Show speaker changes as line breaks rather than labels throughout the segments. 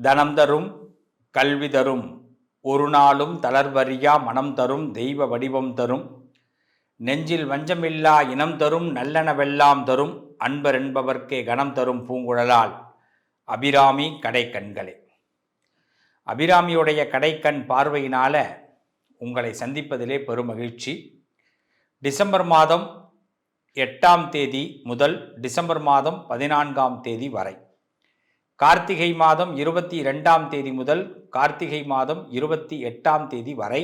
தனம் தரும் கல்வி தரும் ஒரு நாளும் தளர்வறியா மனம் தரும் தெய்வ வடிவம் தரும். நெஞ்சில் வஞ்சமில்லா இனம் தரும் நல்லனவெல்லாம் தரும் அன்பர் என்பவர்க்கே கணம் தரும் பூங்குழலால். அபிராமி கடைக்கண்களே. அபிராமியுடைய கடைக்கண் பார்வையினால உங்களை சந்திப்பதிலே பெருமகிழ்ச்சி டிசம்பர் மாதம் எட்டாம் தேதி முதல் டிசம்பர் மாதம் பதினான்காம் தேதி வரை. கார்த்திகை மாதம் இருபத்தி இரண்டாம் தேதி முதல் கார்த்திகை மாதம் இருபத்தி எட்டாம் தேதி வரை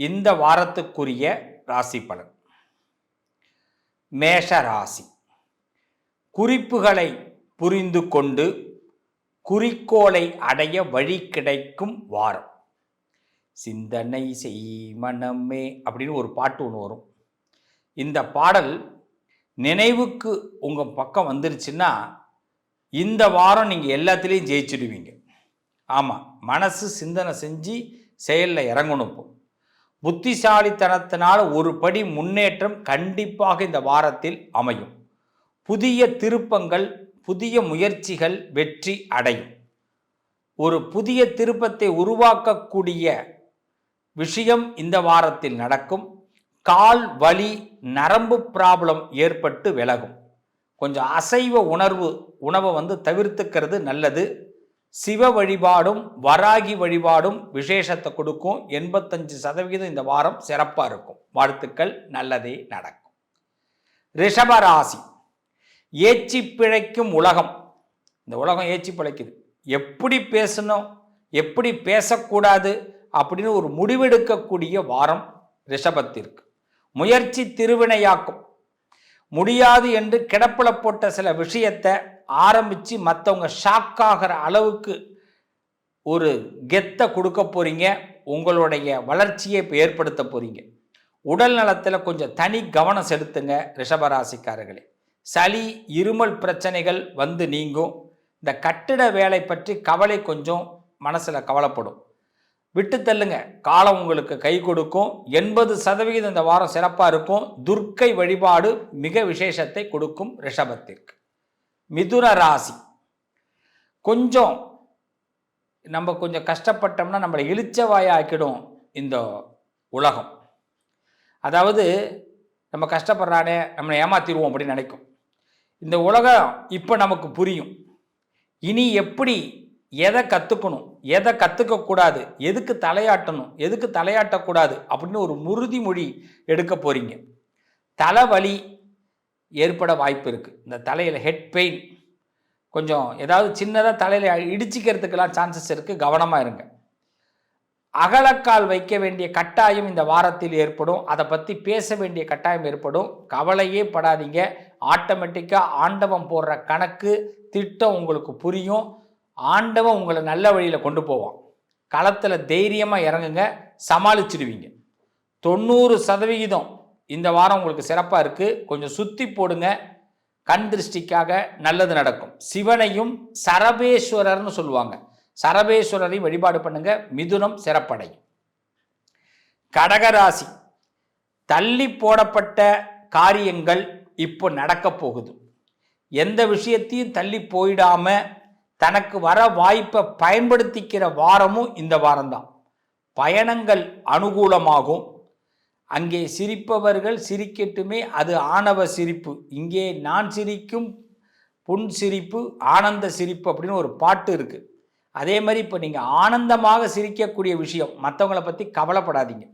இந்த வாரத்துக்குரிய ராசி பலன். மேஷ ராசி. குறிப்புகளை புரிந்து கொண்டு குறிக்கோளை அடைய வழி கிடைக்கும் வாரம். சிந்தனை செய் மனமே அப்படின்னு ஒரு பாட்டு ஒன்று வரும். இந்த பாடல் நினைவுக்கு உங்கள் பக்கம் வந்துருச்சுன்னா இந்த வாரம் நீங்கள் எல்லாத்துலேயும் ஜெயிச்சிடுவீங்க. ஆமாம் மனசு சிந்தனை செஞ்சு செயலில் இறங்கணும் இப்போ. புத்திசாலித்தனத்தினால் ஒரு படி முன்னேற்றம் கண்டிப்பாக இந்த வாரத்தில் அமையும். புதிய திருப்பங்கள் புதிய முயற்சிகள் வெற்றி அடையும். ஒரு புதிய திருப்பத்தை உருவாக்கக்கூடிய விஷயம் இந்த வாரத்தில் நடக்கும். கால் வலி நரம்பு ப்ராப்ளம் ஏற்பட்டு விலகும். கொஞ்சம் அசைவ உணர்வு உணவை வந்து தவிர்த்துக்கிறது நல்லது. சிவ வழிபாடும் வராகி வழிபாடும் விசேஷத்தை கொடுக்கும். எண்பத்தஞ்சு சதவிகிதம் இந்த வாரம் சிறப்பாக இருக்கும். வாழ்த்துக்கள் நல்லதே நடக்கும். ரிஷபராசி. ஏச்சி பிழைக்கும் உலகம். இந்த உலகம் ஏச்சி பிழைக்குது. எப்படி பேசணும் எப்படி பேசக்கூடாது அப்படின்னு ஒரு முடிவெடுக்கக்கூடிய வாரம் ரிஷபத்திற்கு. முயற்சி திருவினையாக்கும். முடியாது என்று கிடப்பில் போட்ட சில விஷயத்தை ஆரம்பித்து மற்றவங்க ஷாக் ஆகிற அளவுக்கு ஒரு கெத்தை கொடுக்க போகிறீங்க உங்களுடைய வளர்ச்சியை இப்போ ஏற்படுத்த போகிறீங்க உடல் நலத்தில் கொஞ்சம் தனி கவனம் செலுத்துங்க ரிஷபராசிக்காரர்களே. சளி இருமல் பிரச்சனைகள் வந்து நீங்கும். இந்த கட்டிட வேலை பற்றி கவலை கொஞ்சம் மனசில் கவலைப்படும். விட்டு தள்ளுங்க. காலம் உங்களுக்கு கை கொடுக்கும். எண்பது சதவிகிதம் இந்த வாரம் சிறப்பாக இருக்கும். துர்க்கை வழிபாடு மிக விசேஷத்தை கொடுக்கும் ரிஷபத்திற்கு. மிதுன ராசி. கொஞ்சம் நம்ம கொஞ்சம் கஷ்டப்பட்டோம்னா நம்மளை இழிச்சவாய ஆக்கிடும் இந்த உலகம். அதாவது நம்ம கஷ்டப்படுறானே நம்மளை ஏமாத்திடுவோம் அப்படின்னு நினைக்கும். இந்த உலகம் இப்போ நமக்கு புரியும். இனி எப்படி எதை கற்றுக்கணும் எதை கற்றுக்கக்கூடாது எதுக்கு தலையாட்டணும்? எதுக்கு தலையாட்டக்கூடாது? அப்படின்னு ஒரு உறுதிமொழி எடுக்க போகிறீங்க தலைவலி ஏற்பட வாய்ப்பு இருக்குது இந்த தலையில் ஹெட் பெயின் கொஞ்சம் ஏதாவது சின்னதாக தலையில் இடிச்சிக்கிறதுக்கெல்லாம் சான்சஸ் இருக்குது கவனமாக இருங்க. அகலக்கால் வைக்க வேண்டிய கட்டாயம் இந்த வாரத்தில் ஏற்படும். அதை பற்றி பேச வேண்டிய கட்டாயம் ஏற்படும். கவலையே படாதீங்க. ஆட்டோமேட்டிக்காக ஆண்டவம் போடுற கணக்கு திட்டம் உங்களுக்கு புரியும். ஆண்டவன் உங்களை நல்ல வழியில் கொண்டு போவான். களத்தில் தைரியமாக இறங்குங்க சமாளிச்சிடுவீங்க. தொண்ணூறு சதவிகிதம் இந்த வாரம் உங்களுக்கு சிறப்பாக இருக்குது கொஞ்சம் சுற்றி போடுங்க. கண் திருஷ்டிக்காக நல்லது நடக்கும். சிவனையும் சரபேஸ்வரர்னு சொல்லுவாங்க. சரபேஸ்வரரையும் வழிபாடு பண்ணுங்க. மிதுனம் சிறப்படையும். கடகராசி. தள்ளி போடப்பட்ட காரியங்கள் இப்போ நடக்க போகுது. எந்த விஷயத்தையும் தள்ளி போயிடாமல் தனக்கு வர வாய்ப்பை பயன்படுத்திக்கிற வாரமும் இந்த வாரம்தான். பயணங்கள் அனுகூலமாகும். அங்கே சிரிப்பவர்கள் சிரிக்கட்டுமே அது ஆணவ சிரிப்பு. இங்கே நான் சிரிக்கும் புன் சிரிப்பு ஆனந்த சிரிப்பு அப்படின்னு ஒரு பாட்டு இருக்குது அதே மாதிரி இப்போ நீங்கள் ஆனந்தமாக சிரிக்கக்கூடிய விஷயம் மற்றவங்கள பற்றி கவலைப்படாதீங்க.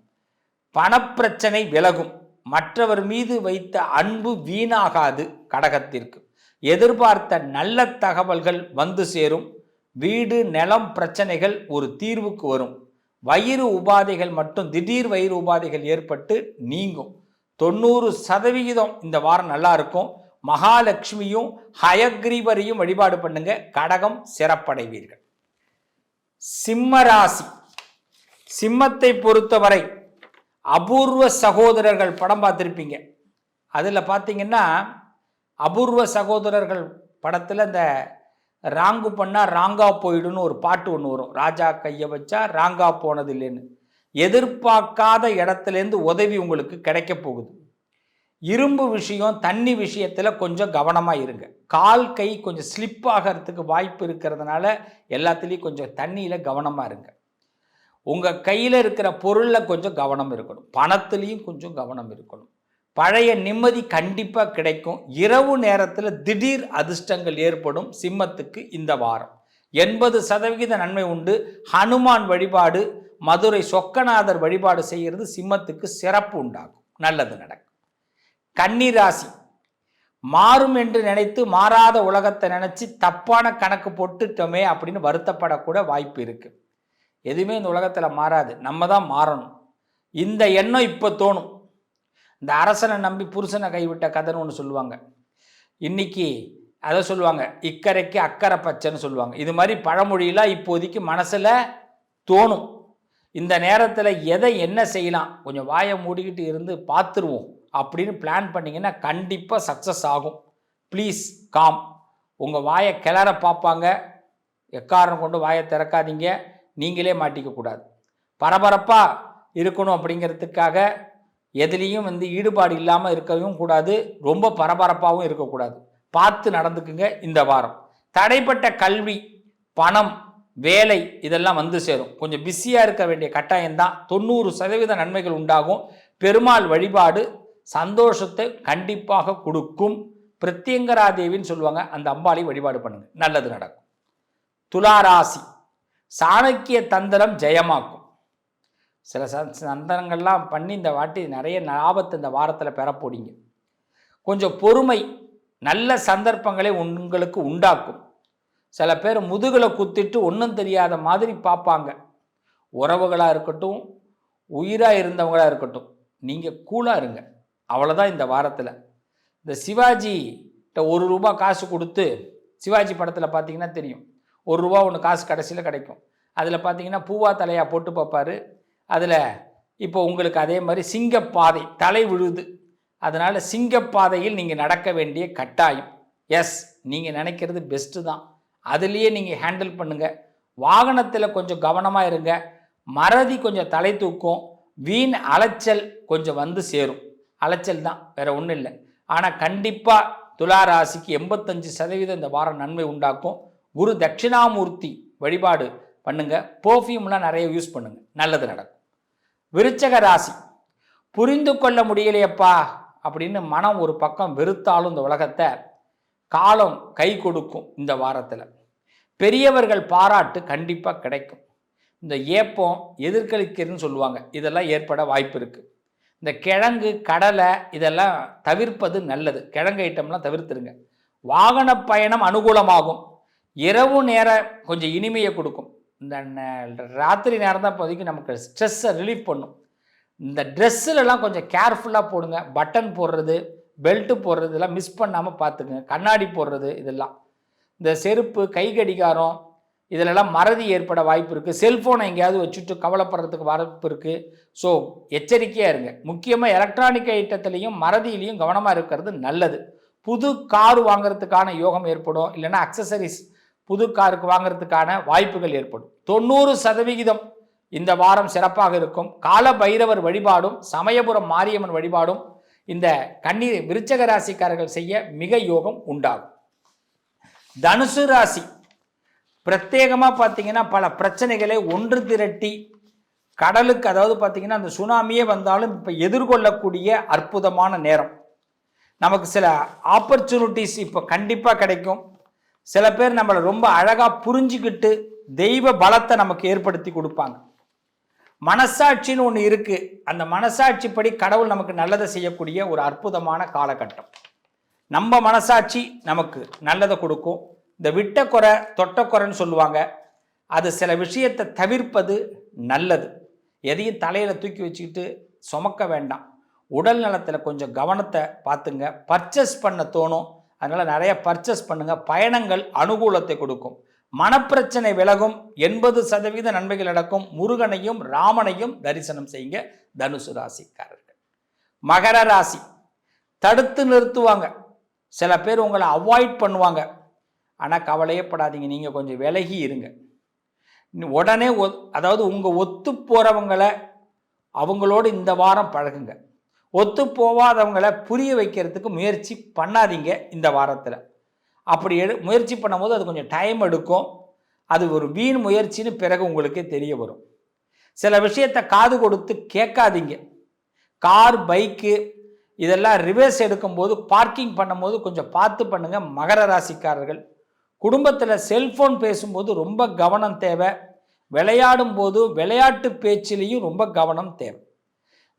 பணப்பிரச்சனை விலகும். மற்றவர் மீது வைத்த அன்பு வீணாகாது கடகத்திற்கு. எதிர்பார்த்த நல்ல தகவல்கள் வந்து சேரும். வீடு நிலம் பிரச்சனைகள் ஒரு தீர்வுக்கு வரும். வயிறு உபாதைகள் மட்டும் திடீர் வயிறு உபாதைகள் ஏற்பட்டு நீங்கும். தொண்ணூறு சதவிகிதம் இந்த வாரம் நல்லா இருக்கும். மகாலட்சுமியும் ஹயக்ரீவரையும் வழிபாடு பண்ணுங்க. கடகம் சிறப்படைவீர்கள். சிம்மராசி சிம்மத்தை பொறுத்தவரை அபூர்வ சகோதரர்கள் படம் பார்த்துருப்பீங்க. அதில் பார்த்தீங்கன்னா அபூர்வ சகோதரர்கள் படத்தில் இந்த ராங்கு பண்ணால் ராங்கா போயிடுன்னு ஒரு பாட்டு ஒன்று வரும். ராஜா கையை வச்சா ராங்கா போனது இல்லைன்னு எதிர்பார்க்காத இடத்துலேருந்து உதவி உங்களுக்கு கிடைக்க போகுது. இரும்பு விஷயம் தண்ணி விஷயத்தில் கொஞ்சம் கவனமாக இருங்க. கால் கை கொஞ்சம் ஸ்லிப் ஆகிறதுக்கு வாய்ப்பு இருக்கிறதுனால எல்லாத்துலேயும் கொஞ்சம் தண்ணியில் கவனமாக இருங்க. உங்கள் கையில் இருக்கிற பொருளில் கொஞ்சம் கவனம் இருக்கணும். பணத்துலேயும் கொஞ்சம் கவனம் இருக்கணும். பழைய நிம்மதி கண்டிப்பாக கிடைக்கும். இரவு நேரத்தில் திடீர் அதிர்ஷ்டங்கள் ஏற்படும் சிம்மத்துக்கு இந்த வாரம். எண்பது சதவிகித நன்மை உண்டு. ஹனுமான் வழிபாடு மதுரை சொக்கநாதர் வழிபாடு செய்கிறது சிம்மத்துக்கு சிறப்பு உண்டாகும். நல்லது நடக்கும். கன்னிராசி. மாறும் என்று நினைத்து மாறாத உலகத்தை நினச்சி தப்பான கணக்கு போட்டுட்டோமே அப்படின்னு வருத்தப்படக்கூட வாய்ப்பு இருக்குது எதுவுமே இந்த உலகத்தில் மாறாது. நம்ம தான் மாறணும். இந்த எண்ணம் இப்போ தோணும். இந்த அரசனை நம்பி புருஷனை கைவிட்ட கதைன்னு ஒன்று சொல்லுவாங்க. இன்னைக்கு அதை சொல்லுவாங்க. இக்கரைக்கு அக்கறை பச்சைன்னு சொல்லுவாங்க. இது மாதிரி பழமொழியெலாம் இப்போதைக்கு மனசில் தோணும். இந்த நேரத்தில் எதை என்ன செய்யலாம்? கொஞ்சம் வாயை மூடிக்கிட்டு இருந்து பார்த்துருவோம். அப்படின்னு பிளான் பண்ணிங்கன்னா கண்டிப்பாக சக்ஸஸ் ஆகும். ப்ளீஸ் காம் உங்கள் வாயை கிளற பார்ப்பாங்க. எக்காரணம் கொண்டு வாயை திறக்காதீங்க. நீங்களே மாட்டிக்கக்கூடாது பரபரப்பாக இருக்கணும் அப்படிங்கிறதுக்காக எதுலேயும் வந்து ஈடுபாடு இல்லாமல் இருக்கவும் கூடாது ரொம்ப பரபரப்பாகவும் இருக்கக்கூடாது. பார்த்து நடந்துக்குங்க இந்த வாரம். தடைப்பட்ட கல்வி பணம் வேலை இதெல்லாம் வந்து சேரும். கொஞ்சம் பிஸியாக இருக்க வேண்டிய கட்டாயம்தான். தொண்ணூறு சதவீத நன்மைகள் உண்டாகும். பெருமாள் வழிபாடு சந்தோஷத்தை கண்டிப்பாக கொடுக்கும். பிரத்யங்கராதேவின்னு சொல்லுவாங்க. அந்த அம்பாளை வழிபாடு பண்ணுங்க. நல்லது நடக்கும். துளாராசி. சாணக்கிய தந்திரம் ஜெயமாக்கும். சில சந்தனங்கள்லாம் பண்ணி இந்த வாட்டி நிறைய லாபத்தை இந்த வாரத்தில் பெற போடிங்க கொஞ்சம் பொறுமை நல்ல சந்தர்ப்பங்களை உங்களுக்கு உண்டாக்கும். சில பேர் முதுகில் குத்திட்டு ஒன்றும் தெரியாத மாதிரி பார்ப்பாங்க. உறவுகளாக இருக்கட்டும் உயிராக இருந்தவங்களாக இருக்கட்டும் நீங்கள் கூலாக இருங்க. அவ்வளோதான் இந்த வாரத்தில். இந்த சிவாஜி ஒரு ரூபா காசு கொடுத்து சிவாஜி படத்தில் பார்த்தீங்கன்னா தெரியும். ஒரு ரூபா ஒன்று காசு கடைசியில் கிடைக்கும். அதில் பார்த்தீங்கன்னா பூவா தலையாக போட்டு பார்ப்பாரு. அதில் இப்போ உங்களுக்கு அதே மாதிரி சிங்கப்பாதை தலை விழுது. அதனால் சிங்கப்பாதையில் நீங்கள் நடக்க வேண்டிய கட்டாயம். எஸ் நீங்கள் நினைக்கிறது பெஸ்ட்டு தான். அதுலேயே நீங்கள் ஹேண்டில் பண்ணுங்கள் வாகனத்தில் கொஞ்சம் கவனமாக இருங்க. மறதி கொஞ்சம் தலை தூக்கும். வீண் அலைச்சல் கொஞ்சம் வந்து சேரும். அலைச்சல் தான் வேறு ஒன்றும் இல்லை. ஆனால் கண்டிப்பாக துளாராசிக்கு எண்பத்தஞ்சு சதவீதம் இந்த வாரம் நன்மை உண்டாக்கும். குரு தட்சிணாமூர்த்தி வழிபாடு பண்ணுங்கள் பர்ஃப்யூம்லாம் நிறைய யூஸ் பண்ணுங்கள் நல்லது நடக்கும். விருச்சக ராசி. புரிந்து கொள்ள முடியலையப்பா அப்படின்னு மனம் ஒரு பக்கம் வெறுத்தாலும் இந்த உலகத்தை காலம் கை கொடுக்கும் இந்த வாரத்தில். பெரியவர்கள் பாராட்டு கண்டிப்பாக கிடைக்கும். இந்த ஏப்பம் எதிர்கலிக்கிறதுன்னு சொல்லுவாங்க. இதெல்லாம் ஏற்பட வாய்ப்பு இருக்குது இந்த கிழங்கு கடலை இதெல்லாம் தவிர்ப்பது நல்லது. கிழங்கு ஐட்டம்லாம் தவிர்த்துருங்க. வாகன பயணம் அனுகூலமாகும். இரவு நேரம் கொஞ்சம் இனிமையை கொடுக்கும். இந்த ராத்திரி நேரம் தான் இப்போதைக்கு நமக்கு ஸ்ட்ரெஸ்ஸை ரிலீஃப் பண்ணும். இந்த ட்ரெஸ்ஸுலலாம் கொஞ்சம் கேர்ஃபுல்லாக போடுங்க. பட்டன் போடுறது பெல்ட்டு போடுறது இதெல்லாம் மிஸ் பண்ணாமல் பார்த்துக்குங்க. கண்ணாடி போடுறது இதெல்லாம். இந்த செருப்பு கை கடிகாரம் இதிலெல்லாம் மறதி ஏற்பட வாய்ப்பு இருக்குது செல்ஃபோனை எங்கேயாவது வச்சுட்டு கவலைப்படுறதுக்கு வாய்ப்பு இருக்குது ஸோ எச்சரிக்கையாக இருங்க. முக்கியமாக எலக்ட்ரானிக் ஐட்டத்துலேயும் மறதியிலையும் கவனமாக இருக்கிறது நல்லது. புது கார் வாங்குறதுக்கான யோகம் ஏற்படும். இல்லைன்னா அக்சசரிஸ் புது காருக்கு வாங்குறதுக்கான வாய்ப்புகள் ஏற்படும். தொண்ணூறு சதவிகிதம் இந்த வாரம் சிறப்பாக இருக்கும். கால பைரவர் வழிபாடும் சமயபுரம் மாரியம்மன் வழிபாடும் இந்த கண்ணீர் விருச்சக ராசிக்காரர்கள் செய்ய மிக யோகம் உண்டாகும். தனுசு ராசி பிரத்யேகமாக பார்த்தீங்கன்னா பல பிரச்சனைகளை ஒன்று திரட்டி கடலுக்கு அதாவது பார்த்தீங்கன்னா அந்த சுனாமியே வந்தாலும் இப்போ எதிர்கொள்ளக்கூடிய அற்புதமான நேரம். நமக்கு சில ஆப்பர்ச்சுனிட்டிஸ் இப்போ கண்டிப்பாக கிடைக்கும். சில பேர் நம்மளை ரொம்ப அழகாக புரிஞ்சுக்கிட்டு தெய்வ பலத்தை நமக்கு ஏற்படுத்தி கொடுப்பாங்க. மனசாட்சின்னு ஒன்று இருக்குது அந்த மனசாட்சிப்படி கடவுள் நமக்கு நல்லதை செய்யக்கூடிய ஒரு அற்புதமான காலகட்டம். நம்ம மனசாட்சி நமக்கு நல்லதை கொடுக்கும். இந்த விட்டக்குறை தொட்டக்குறைன்னு சொல்லுவாங்க. அது சில விஷயத்தை தவிர்ப்பது நல்லது. எதையும் தலையில் தூக்கி வச்சுக்கிட்டு சுமக்க வேண்டாம். உடல் நலத்தில் கொஞ்சம் கவனத்தை பார்த்துங்க. பர்ச்சேஸ் பண்ண தோணும். அதனால் நிறைய பர்ச்சேஸ் பண்ணுங்கள் பயணங்கள் அனுகூலத்தை கொடுக்கும். மனப்பிரச்சனை விலகும். எண்பது சதவீத நன்மைகள் நடக்கும். முருகனையும் ராமனையும் தரிசனம் செய்யுங்க. தனுசு ராசிக்காரர்கள். மகர ராசி. தடுத்து நிறுத்துவாங்க. சில பேர் உங்களை அவாய்ட் பண்ணுவாங்க. ஆனால் கவலையப்படாதீங்க நீங்கள் கொஞ்சம் விலகி இருங்க. உடனே அதாவது உங்கள் ஒத்து போகிறவங்களை அவங்களோடு இந்த வாரம் பழகுங்க. ஒத்து போகாதவங்களை புரிய வைக்கிறதுக்கு முயற்சி பண்ணாதீங்க இந்த வாரத்தில். அப்படி எடு முயற்சி பண்ணும்போது அது கொஞ்சம் டைம் எடுக்கும். அது ஒரு வீண் முயற்சின்னு பிறகு உங்களுக்கே தெரிய வரும். சில விஷயத்தை காது கொடுத்து கேட்காதீங்க. கார் பைக்கு இதெல்லாம் ரிவர்ஸ் எடுக்கும்போது பார்க்கிங் பண்ணும்போது கொஞ்சம் பார்த்து பண்ணுங்கள் மகர ராசிக்காரர்கள். குடும்பத்தில் செல்ஃபோன் பேசும்போது ரொம்ப கவனம் தேவை. விளையாடும் போது விளையாட்டு பேச்சிலையும் ரொம்ப கவனம் தேவை.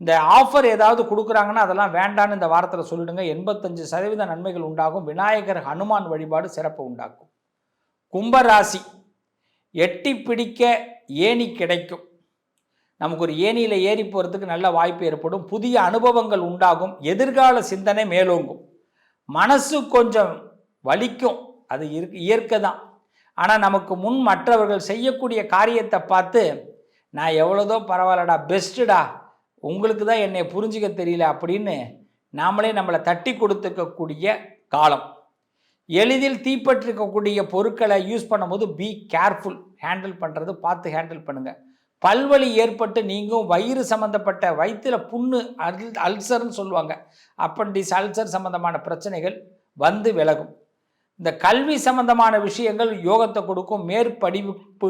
இந்த ஆஃபர் ஏதாவது கொடுக்குறாங்கன்னா அதெல்லாம் வேண்டான்னு இந்த வாரத்தில் சொல்லிடுங்க. எண்பத்தஞ்சு சதவீத நன்மைகள் உண்டாகும். விநாயகர் ஹனுமான் வழிபாடு சிறப்பு உண்டாக்கும். கும்பராசி எட்டி பிடிக்க ஏணி கிடைக்கும். நமக்கு ஒரு ஏணியில் ஏறி போகிறதுக்கு நல்ல வாய்ப்பு ஏற்படும். புதிய அனுபவங்கள் உண்டாகும். எதிர்கால சிந்தனை மேலோங்கும். மனசு கொஞ்சம் வலிக்கும். அது இருக்கு இயற்கை தான். ஆனால் நமக்கு முன் மற்றவர்கள் செய்யக்கூடிய காரியத்தை பார்த்து நான் எவ்வளோதோ பரவாயில்லடா பெஸ்ட்டுடா உங்களுக்கு தான் என்னை புரிஞ்சிக்க தெரியல அப்படின்னு நாமளே நம்மளை தட்டி கொடுத்துக்கக்கூடிய காலம். எளிதில் தீப்பற்றிருக்கக்கூடிய பொருட்களை யூஸ் பண்ணும்போது பி கேர்ஃபுல் ஹேண்டில் பண்ணுறது பார்த்து ஹேண்டில் பண்ணுங்கள் பல்வலி ஏற்பட்டு நீங்கும் வயிறு சம்மந்தப்பட்ட வயிற்றில் புண்ணு அல் அல்சர்னு சொல்லுவாங்க. அப்பண்டிஸ் அல்சர் சம்மந்தமான பிரச்சனைகள் வந்து விலகும். இந்த கல்வி சம்பந்தமான விஷயங்கள் யோகத்தை கொடுக்கும் மேற்படிப்பு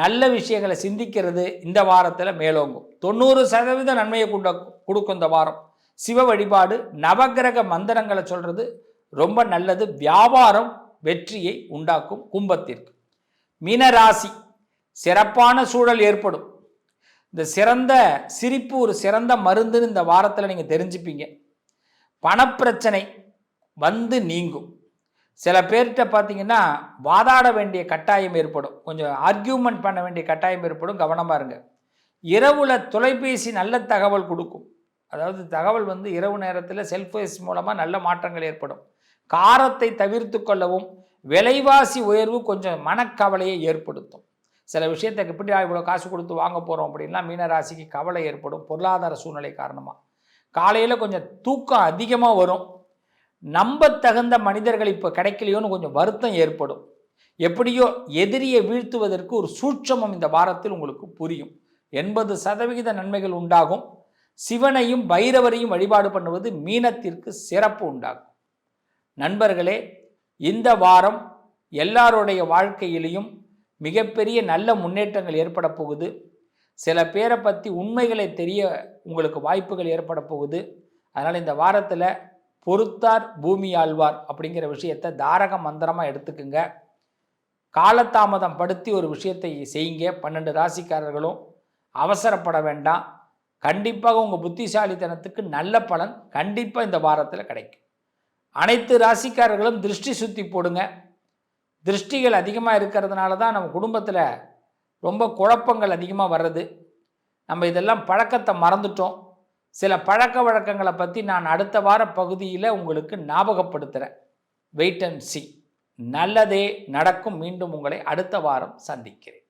நல்ல விஷயங்களை சிந்திக்கிறது இந்த வாரத்தில் மேலோங்கும். தொண்ணூறு சதவீத நன்மையை கொண்ட கொடுக்கும் இந்த வாரம். சிவ வழிபாடு நவகிரக மந்திரங்களை சொல்கிறது ரொம்ப நல்லது. வியாபாரம் வெற்றியை உண்டாக்கும் கும்பத்திற்கு. மீனராசி சிறப்பான சூழல் ஏற்படும். இந்த சிறந்த சிரிப்பு ஒரு சிறந்த மருந்துன்னு இந்த வாரத்தில் நீங்கள் தெரிஞ்சுப்பீங்க. பணப்பிரச்சனை வந்து நீங்கும். சில பேர்கிட்ட பார்த்தீங்கன்னா வாதாட வேண்டிய கட்டாயம் ஏற்படும். கொஞ்சம் ஆர்கியூமெண்ட் பண்ண வேண்டிய கட்டாயம் ஏற்படும். கவனமாக இருங்க. இரவுல தொலைபேசி நல்ல தகவல் கொடுக்கும். அதாவது தகவல் வந்து இரவு நேரத்தில் செல்ஃபேஸ் மூலமாக நல்ல மாற்றங்கள் ஏற்படும். காரத்தை தவிர்த்து கொள்ளவும் விலைவாசி உயர்வு கொஞ்சம் மனக்கவலையை ஏற்படுத்தும். சில விஷயத்துக்கு எப்படி இவ்வளோ காசு கொடுத்து வாங்க போகிறோம் அப்படின்னா மீனராசிக்கு கவலை ஏற்படும். பொருளாதார சூழ்நிலை காரணமாக காலையில் கொஞ்சம் தூக்கம் அதிகமாக வரும். நம்பத்தகுந்த மனிதர்கள் இப்போ கிடைக்கலையோன்னு கொஞ்சம் வருத்தம் ஏற்படும். எப்படியோ எதிரியை வீழ்த்துவதற்கு ஒரு சூட்சமம் இந்த வாரத்தில் உங்களுக்கு புரியும். எண்பது சதவிகித நன்மைகள் உண்டாகும். சிவனையும் பைரவரையும் வழிபாடு பண்ணுவது மீனத்திற்கு சிறப்பு உண்டாகும். நண்பர்களே இந்த வாரம் எல்லாருடைய வாழ்க்கையிலையும் மிகப்பெரிய நல்ல முன்னேற்றங்கள் ஏற்பட போகுது. சில பேரை பற்றி உண்மைகளை தெரிய உங்களுக்கு வாய்ப்புகள் ஏற்பட போகுது. அதனால் இந்த வாரத்தில் பொறுத்தார் பூமி ஆழ்வார் அப்படிங்கிற விஷயத்தை தாரக மந்திரமாக எடுத்துக்குங்க. காலதாமதம் படுத்தி ஒரு விஷயத்தை செய்யுங்க. பன்னெண்டு ராசிக்காரர்களும் அவசரப்பட வேண்டாம். கண்டிப்பாக உங்கள் புத்திசாலித்தனத்துக்கு நல்ல பலன் கண்டிப்பாக இந்த வாரத்தில் கிடைக்கும். அனைத்து ராசிக்காரர்களும் திருஷ்டி சுற்றி போடுங்க. திருஷ்டிகள் அதிகமாக இருக்கிறதுனால தான் நம்ம குடும்பத்தில் ரொம்ப குழப்பங்கள் அதிகமாக வர்றது. நம்ம இதெல்லாம் பழக்கத்தை மறந்துட்டோம். சில பழக்க வழக்கங்களை பற்றி நான் அடுத்த வார பகுதியில் உங்களுக்கு ஞாபகப்படுத்துகிறேன் வெயிட் அண்ட் சி நல்லதே நடக்கும். மீண்டும் உங்களை அடுத்த வாரம் சந்திக்கிறேன்.